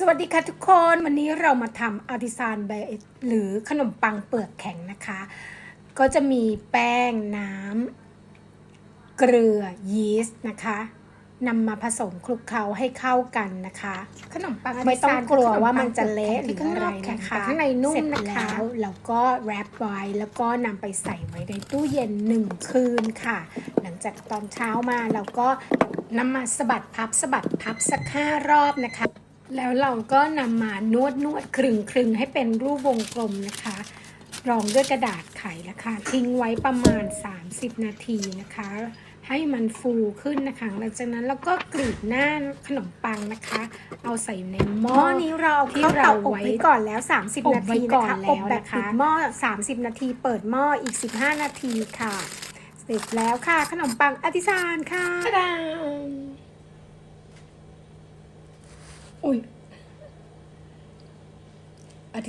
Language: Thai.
สวัสดีค่ะทุกคนวันนี้เรามาทำอาร์ติซานเบรหรือขนมปังเปลือกแข็งนะคะ ก็จะมีแป้งน้ำเกลือยีสต์นะคะนำมาผสมคลุกเคล้าให้เข้ากันนะคะ ขนมปังไม่ต้องกลัวว่ามันจะเละหรืออะไรนะคะข้างในนุ่มนะคะแล้วเราก็แรปไว้แล้วก็นำไปใส่ไว้ในตู้เย็นหนึ่งคืนค่ะ หลังจากตอนเช้ามาเราก็นำมาสะบัดพับสะบัดพับสักห้ารอบนะคะ แล้วเราก็นำมานวดนวดครึงครึงให้เป็นรูปวงกลมนะคะ รองด้วยกระดาษไขนะคะทิ้งไว้ประมาณ 30 นาทีนะคะ ให้มันฟูขึ้นนะคะ หลังจากนั้นเราก็กรีดหน้าขนมปังนะคะ เอาใส่ในหหม้ม้ออนี้เราที่เข้าเราเตาอบไว้ไว้ก่อนแล้วอบ30 นาไว้ทีก่นะอนคะแล้วอบแบบนะคะปิดหม้อ 30 นาที เปิดหม้ออีก 15 นาทีค่ะ เสร็จแล้วค่ะขนมปังอาติซานค่ะ ตะดา อุ้ยอา